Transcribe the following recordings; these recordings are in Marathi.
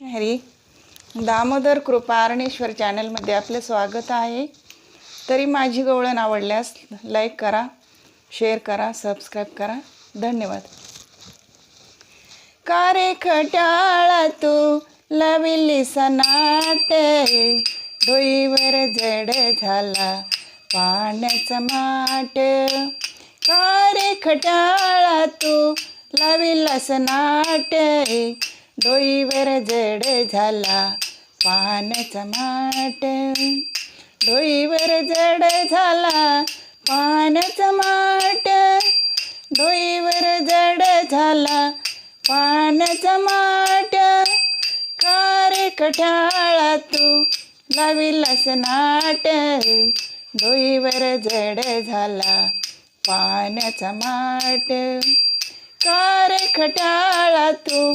हरी दामोदर कृपारणेश्वर चॅनलमध्ये आपले स्वागत आहे. तरी माझी गवळण आवडल्यास लाईक करा शेअर करा सबस्क्राईब करा. धन्यवाद. कारे खटाळा तू लविली सनाटे धुईवर जड झाला पाण्याचा माट कारे खटाळा तू लविला सनाटे डोईवर जड झाला पान चमाट डोईवर जड झाला पान चमाट डोईवर जड झाला पान चमाट कारे कठाळा तू लाविलास नाट. डोईवर जड झाला पान चमाट कारे खटाळा तू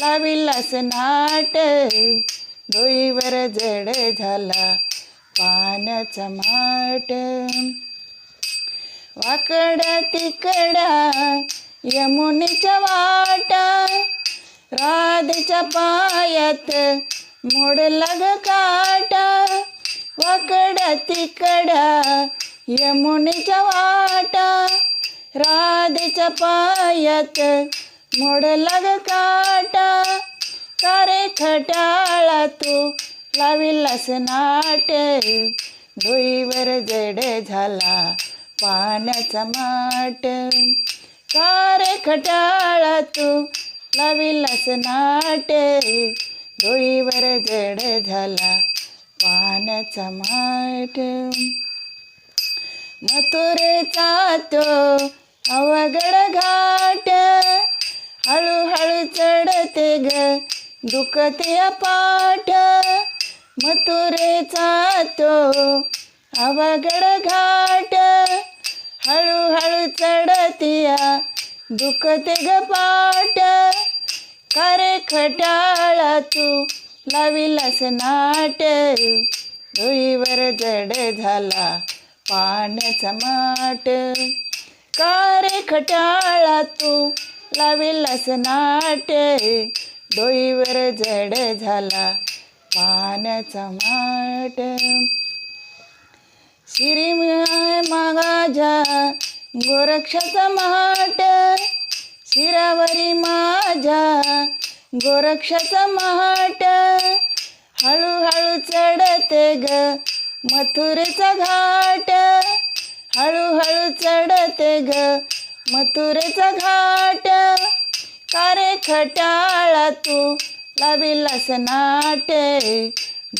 लाविलास नाट. डोईवर जड झाला पाण्याचा माट. वाकडा तिकडा यमुनेच्या वाटा. राधेच्या पायात मोडला ग काटा. वाकडा तिकडा यमुनेच्या वाटा. राधेच्या पायात मोडला ग काटा. कारे खटाळा तू? लाविलास नाटे. डोईवर जड झाला पाण्याचा माट. कारे खटाळा तू? लाविलास नाटे. डोईवर जड झाला पाण्याचा माट. मथुरेचा तो अवघड घाट. हळूहळू चढते ग. दुखते पाठ. मथुरेचा तो अवघड घाट. हळूहळू चढतिया दुखते ग पाठ. कारे खटाळा तू लाविलास नाट. रुईवर जड झाला पाण्याचा माट. कारे खटाळा तू लाविलास नाट. डोईवर जड झाला पाण्याचा माट श्री मागाजा गोरक्षाचा माट शिरावरी माझ्या गोरक्षाचा माट हळूहळू चढते ग मथुरेचा घाट. हळूहळू चढते ग मथुरेचा घाट कारे खटाळा तू? लाविलास नाटे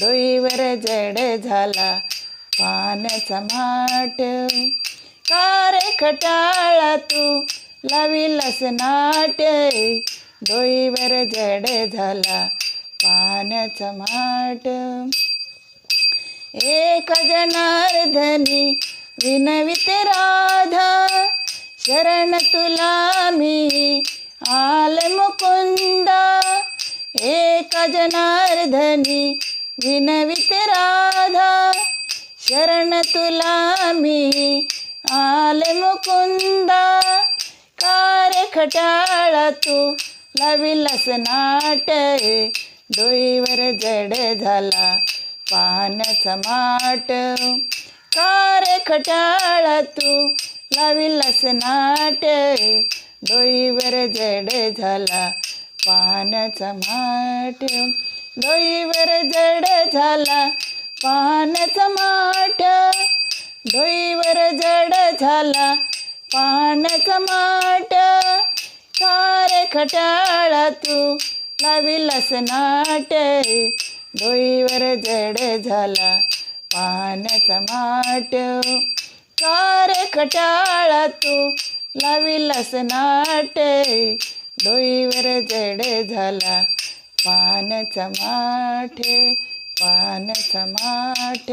डोईवर जड झाला पाण्याचा माट कारे खटाळा तू? लाविलास नाटे डोईवर जड झाला पाण्याचा माट एक जनार्धनी विनविते राधा शरण तुला मी आल मुकुंदा. एक जनार्दनी विनवित राधा. शरण तुला मी आल मुकुंदा. कार खटाळा तू लाविलास नाट डोईवर जड झाला पाण्याचा माट. कार खटाळा तू लाविलास नाट डोईवर जड झाला पाण्याचा माठ. डोईवर जड झाला पाण्याचा माठ. डोईवर जड झाला पाण्याचा माठ. कार खटाळा तू लाविलास नाट डोईवर जड झाला पाण्याचा माठ. कार खटाळा तू? लाविलास नाटे. डोईवर जड झाला पानचा माठ पानचा माठ.